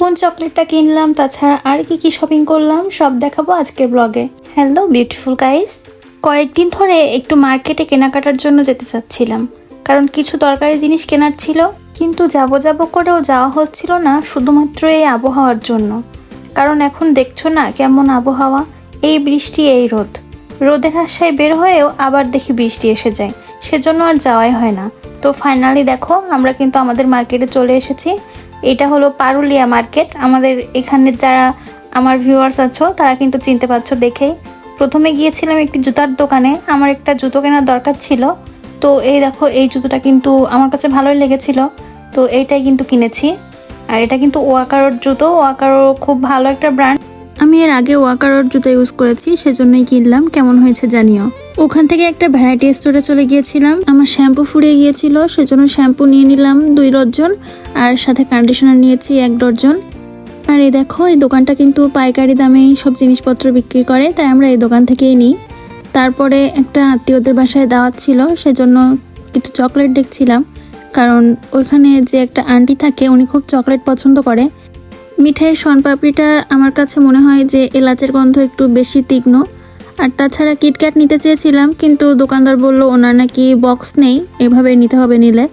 কোন চকলেটটা কিনলাম, তাছাড়া আর কি কি শপিং করলাম, সব দেখাবো আজকের ব্লগে হ্যালো বিউটিফুল গাইস কয়েকদিন ধরে একটু মার্কেটে কেনাকাটার জন্য যেতে চাচ্ছিলাম, কারণ কিছু দরকারি জিনিস কেনার ছিল, কিন্তু যাব যাব করেও যাওয়া হচ্ছিল না শুধুমাত্র এই আবহাওয়ার জন্য। কারণ এখন দেখছ না কেমন আবহাওয়া? এই বৃষ্টি, এই রোদ। রোদের আশায় বের হয়েও আবার দেখি বৃষ্টি এসে যায়। সেজন্য আর যাওয়াই হয় না। তো ফাইনালি দেখো, আমরা কিন্তু আমাদের মার্কেটে চলে এসেছি। এটা হলো পারুলিয়া মার্কেট। আমাদের এখানে যারা আমার ভিউয়ার্স আছো, তারা কিন্তু চিনতে পারছ দেখেই। প্রথমে গিয়েছিলাম একটি জুতার দোকানে, আমার একটা জুতো কেনার দরকার ছিল। তো এই দেখো, এই জুতোটা কিন্তু আমার কাছে ভালোই লেগেছিল। তো এইটাই কিন্তু কিনেছি। আর এটা কিন্তু ওয়াকারোর জুতো, ওয়াকারো খুব ভালো একটা ব্র্যান্ড আমি এর আগে ওয়াকারোর জুতো ইউজ করেছি, সেজন্যই কিনলাম। কেমন হয়েছে জানিও। ওখান থেকে একটা ভ্যারাইটি স্টোরে চলে গিয়েছিলাম। আমার শ্যাম্পু ফুরিয়ে গিয়েছিল, সেজন্য শ্যাম্পু নিয়ে নিলাম দুই ডজন আর সাথে কন্ডিশনার নিয়েছি এক ডজন। আর এই দেখো, এই দোকানটা কিন্তু পাইকারি দামে সব জিনিসপত্র বিক্রি করে, তাই আমরা এই দোকান থেকেই নিই। তারপরে একটা আত্মীয়দের বাসায় দাওয়াত ছিল, সেজন্য কিছু চকলেট দেখছিলাম। কারণ ওইখানে যে একটা আন্টি থাকে, উনি খুব চকলেট পছন্দ করে। মিঠাইয়ের শনপাপড়িটা আমার কাছে মনে হয় যে এলাচের গন্ধ একটু বেশি তীক্ষ্ণ। আর তাছাড়া কিটক্যাট নিতে চেয়েছিলাম, কিন্তু দোকানদার বলল ওনার নাকি বক্স নেই, এভাবে নিতে হবে নিলে।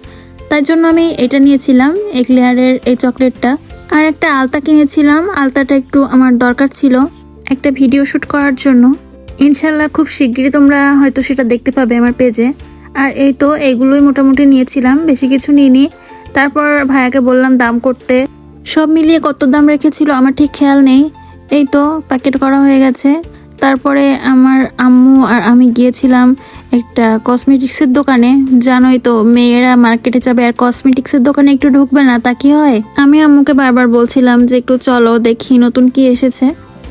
তাই জন্য আমি এটা নিয়েছিলাম এক্লেয়ারের এই চকলেটটা। আর একটা আলতা কিনেছিলাম, আলতাটা একটু আমার দরকার ছিল, একটা ভিডিও শ্যুট করার জন্য। ইনশাল্লাহ খুব শিগগিরই তোমরা হয়তো সেটা দেখতে পাবে আমার পেজে। আর এই তো এগুলোই মোটামুটি নিয়েছিলাম, বেশি কিছু নিইনি। তারপর ভাইয়াকে বললাম দাম করতে। সব মিলিয়ে কত দাম রেখেছিল আমার ঠিক খেয়াল নেই। এই তো প্যাকেট করা হয়ে গেছে। তারপরে আমার আম্মু আর আমি গিয়েছিলাম একটা কসমেটিক্সের দোকানে। জানোই তো, মেয়েরা মার্কেটে যাবে আর কসমেটিক্সের দোকানে একটু ঢুকবে না, তা কি হয়? আমি আম্মুকে বারবার বলছিলাম যে একটু চলো, দেখি নতুন কি এসেছে।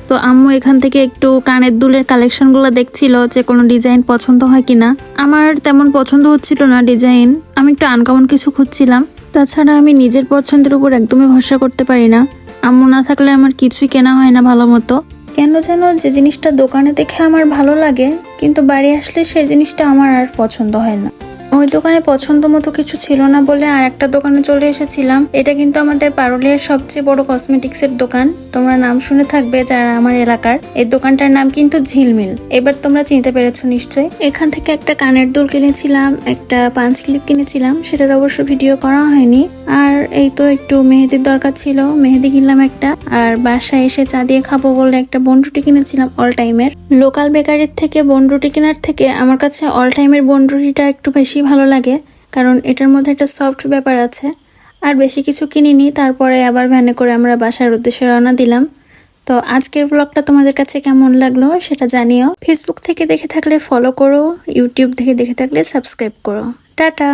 তো আম্মু এখান থেকে একটু কানের দুলের কালেকশনগুলো দেখছিল যে কোনো ডিজাইন পছন্দ হয় কিনা। আমার তেমন পছন্দ হচ্ছিল না ডিজাইন আমি একটু আনকমন কিছু খুঁজছিলাম। তাছাড়া আমি নিজের পছন্দের উপর একদমই ভরসা করতে পারি না। আম্মু না থাকলে আমার কিছুই কেনা হয় না ভালো মতো। কেন যেন যে জিনিসটা দোকানে দেখে আমার ভালো লাগে, কিন্তু বাড়ি আসলে সেই জিনিসটা আমার আর পছন্দ হয় না। ওই দোকানে পছন্দ মতো কিছু ছিল না বলে আর একটা দোকানে চলে এসেছিলাম। এটা কিন্তু আমাদের পারুলিয়ার সবচেয়ে বড় কসমেটিক্স এর দোকান। তোমরা নাম শুনে থাকবে যারা আমার এলাকার। এই দোকানটার নাম কিন্তু ঝিলমিল। এবার তোমরা চিনতে পেরেছ নিশ্চয়ই। এখান থেকে একটা কানের দুল কিনেছিলাম, একটা পাঁচ ক্লিপ কিনেছিলাম, সেটার অবশ্য ভিডিও করা হয়নি। আর এই তো একটু মেহেদির দরকার ছিল, মেহেদি কিনলাম একটা। আর বাসায় এসে চা দিয়ে খাব বলে একটা বনরুটি কিনেছিলাম অল টাইমের লোকাল বেকারির থেকে বনরুটি কেনার থেকে আমার কাছে অল টাইমের বনরুটিটা একটু ভালো লাগে, কারণ এটার মধ্যে একটা সফট ব্যাপার আছে। আর বেশি কিছু কিনিনি, তারপরে আবার ভ্যানে করে আমরা বাসার উদ্দেশ্যে রওনা দিলাম। তো আজকের ব্লগটা তোমাদের কাছে কেমন লাগল সেটা জানিও। ফেসবুক থেকে দেখে থাকলে ফলো করো ইউটিউব থেকে দেখে থাকলে সাবস্ক্রাইব করো। টাটা!